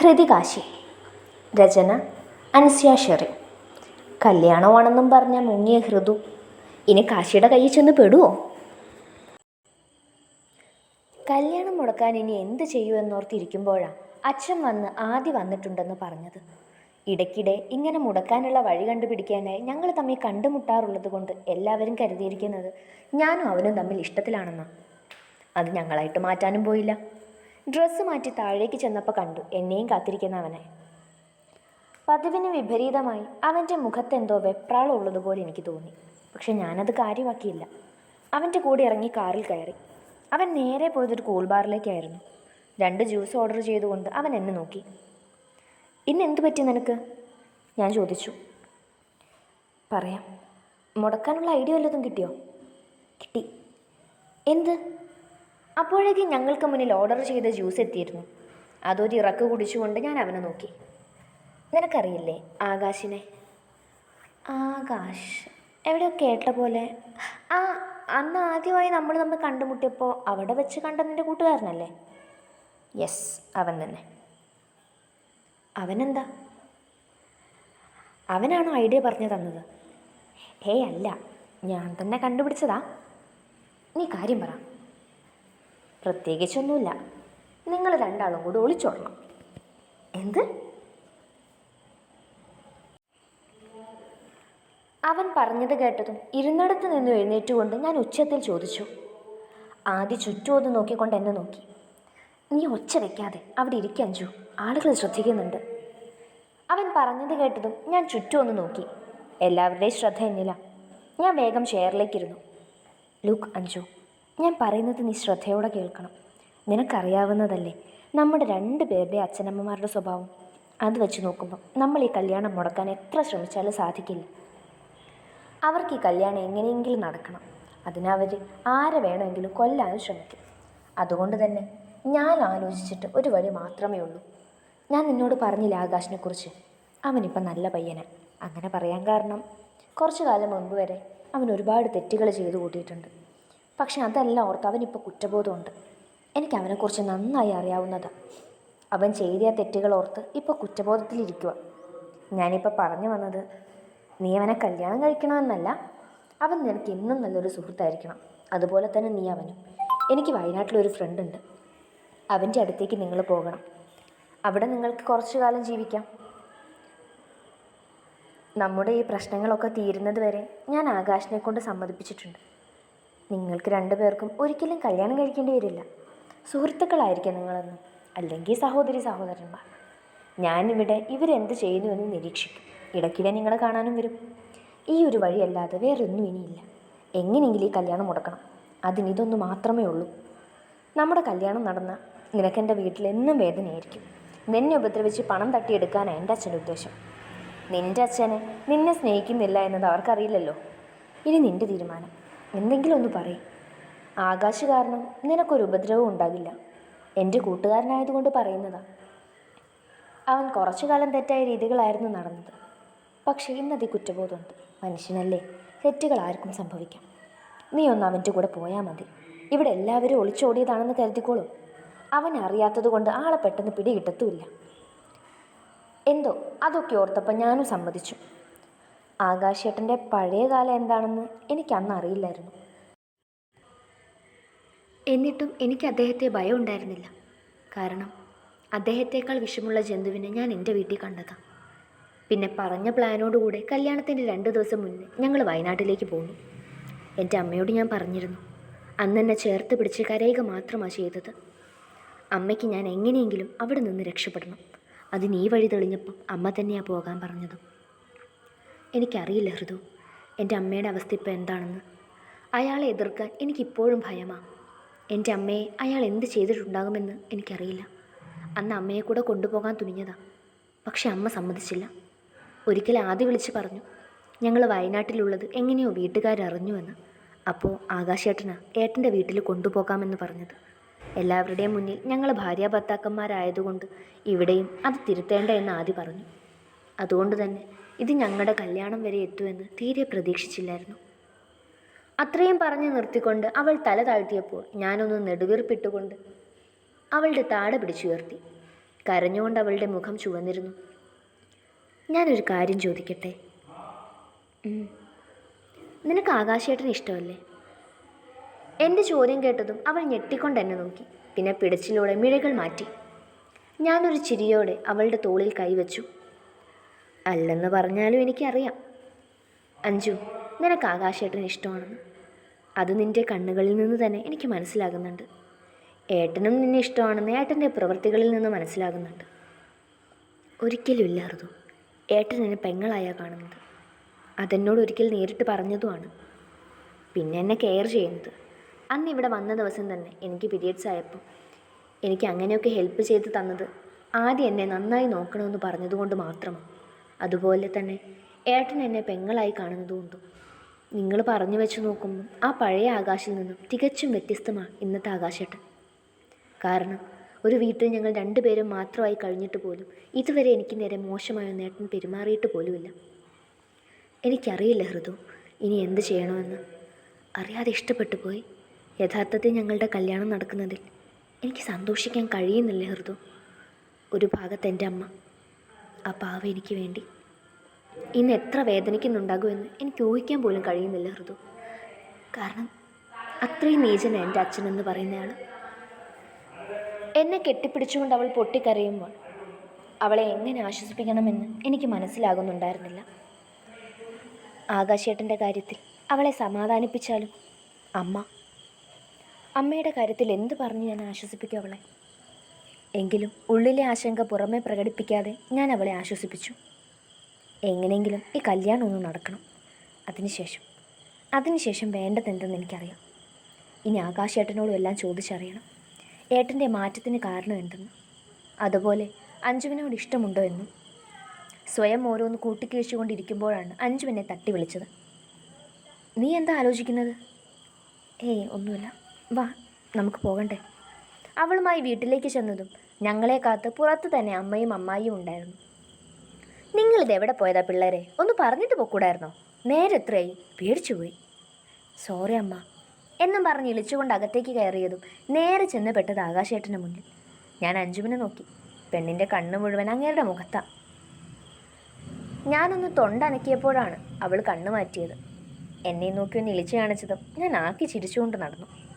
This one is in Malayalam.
ഹൃതികാശി. രചന അൻസ്യ കല്യാണമാണെന്നും പറഞ്ഞ മുങ്ങിയ ഹൃദു. ഇനി കാശിയുടെ കയ്യിൽ ചെന്ന് പെടുവോ? കല്യാണം മുടക്കാൻ ഇനി എന്ത് ചെയ്യുമെന്നോർത്തിരിക്കുമ്പോഴാണ് അച്ഛൻ വന്ന് ആദ്യം വന്നിട്ടുണ്ടെന്ന് പറഞ്ഞത്. ഇടയ്ക്കിടെ ഇങ്ങനെ മുടക്കാനുള്ള വഴി കണ്ടുപിടിക്കാനായി ഞങ്ങൾ തമ്മിൽ കണ്ടുമുട്ടാറുള്ളത് കൊണ്ട് എല്ലാവരും കരുതിയിരിക്കുന്നത് ഞാനും അവനും തമ്മിൽ ഇഷ്ടത്തിലാണെന്നാണ് അത് ഞങ്ങളായിട്ട് മാറ്റാനും പോയില്ല. ഡ്രസ്സ് മാറ്റി താഴേക്ക് ചെന്നപ്പോൾ കണ്ടു. എന്നെയും കാത്തിരിക്കുന്ന അവനെ. പതിവിന് വിപരീതമായി അവന്റെ മുഖത്തെന്തോ വെപ്രാളം ഉള്ളതുപോലെ എനിക്ക് തോന്നി. പക്ഷെ ഞാനത് കാര്യമാക്കിയില്ല. അവന്റെ കൂടെ ഇറങ്ങി കാറിൽ കയറി. അവൻ നേരെ പോയതൊരു കൂൾ ബാറിലേക്കായിരുന്നു. രണ്ട് ജ്യൂസ് ഓർഡർ ചെയ്തുകൊണ്ട് അവൻ എന്നെ നോക്കി. ഇന്ന് എന്ത് പറ്റി നിനക്ക്? ഞാൻ ചോദിച്ചു. പറയാം. മുടക്കാനുള്ള ഐഡിയ വല്ലതും കിട്ടിയോ? കിട്ടി. എന്ത്? അപ്പോഴേക്കും ഞങ്ങൾക്ക് മുന്നിൽ ഓർഡർ ചെയ്ത ജ്യൂസ് എത്തിയിരുന്നു. അതൊരു ഇറക്ക് കുടിച്ചുകൊണ്ട് ഞാൻ അവനെ നോക്കി. നിനക്കറിയില്ലേ ആകാശിനെ? ആകാശ് എവിടെയോ കേട്ട പോലെ. ആ അന്ന് ആദ്യമായി നമ്മൾ നമ്മൾ കണ്ടുമുട്ടിയപ്പോൾ അവിടെ വെച്ച് കണ്ട നിന്റെ കൂട്ടുകാരനല്ലേ? യെസ് അവൻ തന്നെ. അവനെന്താ? അവനാണോ ഐഡിയ പറഞ്ഞു തന്നത്? ഹേയ് അല്ല ഞാൻ തന്നെ കണ്ടുപിടിച്ചതാ. നീ കാര്യം പറ. പ്രത്യേകിച്ചൊന്നുമില്ല. നിങ്ങൾ രണ്ടാളും കൂടി ഒളിച്ചോടണം. എന്ത്? അവൻ പറഞ്ഞത് കേട്ടതും ഇരുന്നിടത്ത് നിന്ന് എഴുന്നേറ്റുകൊണ്ട് ഞാൻ ഉച്ചത്തിൽ ചോദിച്ചു ആദ്യ ചുറ്റും ഒന്ന് നോക്കിക്കൊണ്ട് എന്നെ നോക്കി. നീ ഒച്ച വെക്കാതെ അവിടെ ഇരിക്കുക അഞ്ചു ആളുകൾ ശ്രദ്ധിക്കുന്നുണ്ട്. അവൻ പറഞ്ഞത് കേട്ടതും ഞാൻ ചുറ്റും ഒന്ന് നോക്കി. എല്ലാവരുടെയും ശ്രദ്ധ എന്നില്ല ഞാൻ വേഗം ചെയറിലേക്കിരുന്നു. ലുക്ക് അഞ്ചു ഞാൻ പറയുന്നത് നീ ശ്രദ്ധയോടെ കേൾക്കണം. നിനക്കറിയാവുന്നതല്ലേ നമ്മുടെ രണ്ട് പേരുടെ അച്ഛനമ്മമാരുടെ സ്വഭാവം? അത് വെച്ച് നോക്കുമ്പോൾ നമ്മൾ ഈ കല്യാണം മുടക്കാൻ എത്ര ശ്രമിച്ചാലും സാധിക്കില്ല. അവർക്ക് ഈ കല്യാണം എങ്ങനെയെങ്കിലും നടക്കണം. അതിനവർ ആരെ വേണമെങ്കിലും കൊല്ലാനും ശ്രമിക്കും. അതുകൊണ്ട് തന്നെ ഞാൻ ആലോചിച്ചിട്ട് ഒരു വഴി മാത്രമേ ഉള്ളൂ. ഞാൻ നിന്നോട് പറഞ്ഞില്ല ആകാശിനെക്കുറിച്ച്? അവനിപ്പം നല്ല പയ്യനാണ് അങ്ങനെ പറയാൻ കാരണം കുറച്ചു കാലം മുൻപ് വരെ അവൻ ഒരുപാട് തെറ്റുകൾ ചെയ്തു കൂട്ടിയിട്ടുണ്ട്. പക്ഷെ അതെല്ലാം ഓർത്ത് അവനിപ്പോൾ കുറ്റബോധമുണ്ട്. എനിക്ക് അവനെക്കുറിച്ച് നന്നായി അറിയാവുന്നതാണ് അവൻ ചെയ്ത തെറ്റുകൾ ഓർത്ത് ഇപ്പോൾ കുറ്റബോധത്തിലിരിക്കുക ഞാനിപ്പോൾ പറഞ്ഞു വന്നത് നീ അവനെ കല്യാണം കഴിക്കണമെന്നല്ല അവൻ നിനക്ക് എന്നും നല്ലൊരു സുഹൃത്തായിരിക്കണം. അതുപോലെ തന്നെ നീ അവനും. എനിക്ക് വയനാട്ടിലൊരു ഫ്രണ്ട് ഉണ്ട് അവന്റെ അടുത്തേക്ക് നിങ്ങൾ പോകണം. അവിടെ നിങ്ങൾക്ക് കുറച്ചു കാലം ജീവിക്കാം. നമ്മുടെ ഈ പ്രശ്നങ്ങളൊക്കെ തീരുന്നത് വരെ ഞാൻ ആകാശിനെ കൊണ്ട് സമ്മതിപ്പിച്ചിട്ടുണ്ട്. നിങ്ങൾക്ക് രണ്ടുപേർക്കും ഒരിക്കലും കല്യാണം കഴിക്കേണ്ടി വരില്ല. സുഹൃത്തുക്കളായിരിക്കും നിങ്ങളെന്ന്. അല്ലെങ്കിൽ സഹോദരി സഹോദരന്മാർ. ഞാനിവിടെ ഇവരെന്ത് ചെയ്യുന്നു എന്ന് നിരീക്ഷിക്കും. ഇടയ്ക്കിടെ നിങ്ങളെ കാണാനും വരും. ഈ ഒരു വഴിയല്ലാതെ വേറൊന്നും ഇനിയില്ല. എങ്ങനെയെങ്കിലും ഈ കല്യാണം മുടക്കണം. അതിന് ഇതൊന്നു മാത്രമേ ഉള്ളൂ. നമ്മുടെ കല്യാണം നടന്ന നിനക്കെന്റെ വീട്ടിൽ എന്നും വേദനയായിരിക്കും. നിന്നെ ഉപദ്രവിച്ച് പണം തട്ടിയെടുക്കാനാണ് എന്റെ അച്ഛന്റെ ഉദ്ദേശം. നിന്റെ അച്ഛനെ നിന്നെ സ്നേഹിക്കുന്നില്ല എന്നത് അവർക്കറിയില്ലല്ലോ. ഇനി നിന്റെ തീരുമാനം. എന്തെങ്കിലും ഒന്ന് പറയും. ആകാശ് കാരണം നിനക്കൊരു ഉപദ്രവം ഉണ്ടാകില്ല. എന്റെ കൂട്ടുകാരനായതുകൊണ്ട് പറയുന്നതാ. അവൻ കുറച്ചു കാലം തെറ്റായ രീതികളായിരുന്നു നടന്നത്. പക്ഷേ ഇന്നതി കുറ്റബോധമുണ്ട്. മനുഷ്യനല്ലേ? തെറ്റുകൾ ആർക്കും സംഭവിക്കാം. നീ ഒന്ന് അവന്റെ കൂടെ പോയാൽ മതി. ഇവിടെ എല്ലാവരും ഒളിച്ചോടിയതാണെന്ന് കരുതിക്കോളും. അവൻ അറിയാത്തത് കൊണ്ട് ആളെ പെട്ടെന്ന് പിടികിട്ടത്തുമില്ല. എന്തോ അതൊക്കെ ഓർത്തപ്പോൾ ഞാനും സമ്മതിച്ചു. ആകാശേട്ടന്റെ പഴയ കാലം എന്താണെന്ന് എനിക്ക് അന്ന് അറിയില്ലായിരുന്നു. എന്നിട്ടും എനിക്ക് അദ്ദേഹത്തെ ഭയം ഉണ്ടായിരുന്നില്ല. കാരണം അദ്ദേഹത്തേക്കാൾ വിഷമുള്ള ജന്തുവിനെ ഞാൻ എന്റെ വീട്ടിൽ കണ്ടതാണ് പിന്നെ പറഞ്ഞ പ്ലാനോടുകൂടെ കല്യാണത്തിന്റെ രണ്ട് ദിവസം മുന്നേ ഞങ്ങൾ വയനാട്ടിലേക്ക് പോന്നു. എന്റെ അമ്മയോട് ഞാൻ പറഞ്ഞിരുന്നു അന്ന് എന്നെ ചേർത്ത് പിടിച്ച് കരയുക മാത്രമാണ് ചെയ്തത്. അമ്മയ്ക്ക് ഞാൻ എങ്ങനെയെങ്കിലും അവിടെ നിന്ന് രക്ഷപ്പെടണം. അതിന് ഈ വഴി തെളിഞ്ഞപ്പം അമ്മ തന്നെയാണ് പോകാൻ പറഞ്ഞതും. എനിക്കറിയില്ല ഹൃദു. എന്റെ അമ്മയുടെ അവസ്ഥ ഇപ്പോൾ എന്താണെന്ന്. അയാളെ എതിർക്കാൻ എനിക്കിപ്പോഴും ഭയമാണ് എന്റെ അമ്മയെ അയാൾ എന്ത് ചെയ്തിട്ടുണ്ടാകുമെന്ന് എനിക്കറിയില്ല. അന്ന് അമ്മയെ കൂടെ കൊണ്ടുപോകാൻ തുനിഞ്ഞതാ. പക്ഷെ അമ്മ സമ്മതിച്ചില്ല. ഒരിക്കൽ ആദ്യം വിളിച്ച് പറഞ്ഞു ഞങ്ങൾ വയനാട്ടിലുള്ളത് എങ്ങനെയോ വീട്ടുകാരറിഞ്ഞുവെന്ന്. അപ്പോൾ ആകാശേട്ടന് ഏട്ടന്റെ വീട്ടിൽ കൊണ്ടുപോകാമെന്ന് പറഞ്ഞത്. എല്ലാവരുടെയും മുന്നിൽ ഞങ്ങൾ ഭാര്യ ഭർത്താക്കന്മാരായതുകൊണ്ട് ഇവിടെയും അത് തിരുത്തേണ്ട എന്ന് ആദ്യം പറഞ്ഞു. അതുകൊണ്ട് തന്നെ ഇത് ഞങ്ങളുടെ കല്യാണം വരെ എത്തുമെന്ന് തീരെ പ്രതീക്ഷിച്ചില്ലായിരുന്നു. അത്രയും പറഞ്ഞു നിർത്തിക്കൊണ്ട് അവൾ തല താഴ്ത്തിയപ്പോൾ ഞാനൊന്ന് നെടുവീർപ്പിട്ടുകൊണ്ട് അവളുടെ താട പിടിച്ചുയർത്തി. കരഞ്ഞുകൊണ്ട് അവളുടെ മുഖം ചുവന്നിരുന്നു. ഞാനൊരു കാര്യം ചോദിക്കട്ടെ. നിനക്ക് ആകാശേട്ടന് ഇഷ്ടമല്ലേ? എന്റെ ചോദ്യം കേട്ടതും അവൾ ഞെട്ടിക്കൊണ്ട് എന്നെ നോക്കി. പിന്നെ പിടച്ചിലൂടെ മിഴകൾ മാറ്റി. ഞാനൊരു ചിരിയോടെ അവളുടെ തോളിൽ കൈവച്ചു. അല്ലെന്ന് പറഞ്ഞാലും എനിക്കറിയാം. അഞ്ജു നിനക്ക് ആകാശേട്ടന് ഇഷ്ടമാണെന്ന്. അത് നിന്റെ കണ്ണുകളിൽ നിന്ന് തന്നെ എനിക്ക് മനസ്സിലാകുന്നുണ്ട്. ഏട്ടനും നിന്നെ ഇഷ്ടമാണെന്ന് ഏട്ടന്റെ പ്രവൃത്തികളിൽ നിന്ന് മനസ്സിലാകുന്നുണ്ട്. ഒരിക്കലും ഇല്ല ഏട്ടൻ എന്നെ പെങ്ങളായാ കാണുന്നത്. അതെന്നോട് ഒരിക്കൽ നേരിട്ട് പറഞ്ഞതുമാണ്. പിന്നെ എന്നെ കെയർ ചെയ്യുന്നത്. അന്ന് ഇവിടെ വന്ന ദിവസം തന്നെ എനിക്ക് പീരിയഡ്സ് ആയപ്പോൾ എനിക്ക് അങ്ങനെയൊക്കെ ഹെൽപ്പ് ചെയ്ത് തന്നത് ആദ്യം എന്നെ നന്നായി നോക്കണമെന്ന് പറഞ്ഞതുകൊണ്ട് മാത്രമാണ്. അതുപോലെ തന്നെ ഏട്ടൻ എന്നെ പെങ്ങളായി കാണുന്നതുകൊണ്ടും നിങ്ങൾ പറഞ്ഞു വെച്ച് നോക്കുമ്പോൾ ആ പഴയ ആകാശിൽ നിന്നും തികച്ചും വ്യത്യസ്തമാണ് ഇന്നത്തെ ആകാശേട്ടൻ. കാരണം ഒരു വീട്ടിൽ ഞങ്ങൾ രണ്ടുപേരും മാത്രമായി കഴിഞ്ഞിട്ട് പോലും ഇതുവരെ എനിക്ക് നേരെ മോശമായ നേട്ടൻ പെരുമാറിയിട്ട് പോലുമില്ല. എനിക്കറിയില്ല ഹൃദു ഇനി എന്ത് ചെയ്യണമെന്ന്. അറിയാതെ ഇഷ്ടപ്പെട്ടു പോയി. യഥാർത്ഥത്തിൽ ഞങ്ങളുടെ കല്യാണം നടക്കുന്നതിൽ എനിക്ക് സന്തോഷിക്കാൻ കഴിയുന്നില്ല ഹൃദു. ഒരു ഭാഗത്ത് എന്റെ അമ്മ ആ പാവ എനിക്ക് വേണ്ടി. ഇന്ന് എത്ര വേദനിക്കുന്നുണ്ടാകുമെന്ന് എനിക്ക് ഊഹിക്കാൻ പോലും കഴിയുന്നില്ല ഹൃദു കാരണം അത്രയും നീചന എന്റെ അച്ഛനെന്ന് പറയുന്നയാൾ എന്നെ കെട്ടിപ്പിടിച്ചുകൊണ്ട് അവൾ പൊട്ടിക്കരയുമ്പോൾ അവളെ എങ്ങനെ ആശ്വസിപ്പിക്കണമെന്ന് എനിക്ക് മനസ്സിലാകുന്നുണ്ടായിരുന്നില്ല. ആകാശേട്ടന്റെ കാര്യത്തിൽ അവളെ സമാധാനിപ്പിച്ചാലും അമ്മ അമ്മയുടെ കാര്യത്തിൽ എന്ത് പറഞ്ഞ് ഞാൻ ആശ്വസിപ്പിക്കും അവളെ? എങ്കിലും ഉള്ളിലെ ആശങ്ക പുറമേ പ്രകടിപ്പിക്കാതെ ഞാൻ അവളെ ആശ്വസിപ്പിച്ചു. എങ്ങനെയെങ്കിലും ഈ കല്യാണം ഒന്ന് നടക്കണം. അതിനുശേഷം അതിനുശേഷം വേണ്ടതെന്തെന്ന് എനിക്കറിയാം. ഇനി ആകാശേട്ടനോടും എല്ലാം ചോദിച്ചറിയണം. ഏട്ടന്റെ മാറ്റത്തിന് കാരണം എന്തെന്ന്. അതുപോലെ അഞ്ജുവിനോട് ഇഷ്ടമുണ്ടോ എന്നും. സ്വയം ഓരോന്ന് കൂട്ടിക്കിഴിച്ചുകൊണ്ടിരിക്കുമ്പോഴാണ് അഞ്ജു എന്നെ തട്ടി വിളിച്ചത്. നീ എന്താ ആലോചിക്കുന്നത്? ഏയ് ഒന്നുമില്ല. വാ നമുക്ക് പോകണ്ടേ? അവളുമായി വീട്ടിലേക്ക് ചെന്നതും ഞങ്ങളെ കാത്ത് പുറത്ത് തന്നെ അമ്മയും അമ്മായിയും ഉണ്ടായിരുന്നു. നിങ്ങളിത് എവിടെ പോയതാ പിള്ളേരെ? ഒന്ന് പറഞ്ഞിട്ട് പോക്കൂടായിരുന്നോ? നേരെ എത്രയായി? പേടിച്ചു പോയി. സോറി അമ്മ. എന്നും പറഞ്ഞ് ഇളിച്ചുകൊണ്ട് അകത്തേക്ക് കയറിയതും നേരെ ചെന്ന് പെട്ടത് ആകാശേട്ടന്റെ മുന്നിൽ. ഞാൻ അഞ്ജുവിനെ നോക്കി. പെണ്ണിന്റെ കണ്ണ് മുഴുവൻ അങ്ങേരുടെ മുഖത്താ. ഞാനൊന്ന് തൊണ്ടനക്കിയപ്പോഴാണ് അവൾ കണ്ണു മാറ്റിയത്. എന്നെ നോക്കി ഒന്ന് ഇളിച്ചു കാണിച്ചതും ഞാൻ ആക്കി ചിരിച്ചുകൊണ്ട് നടന്നു.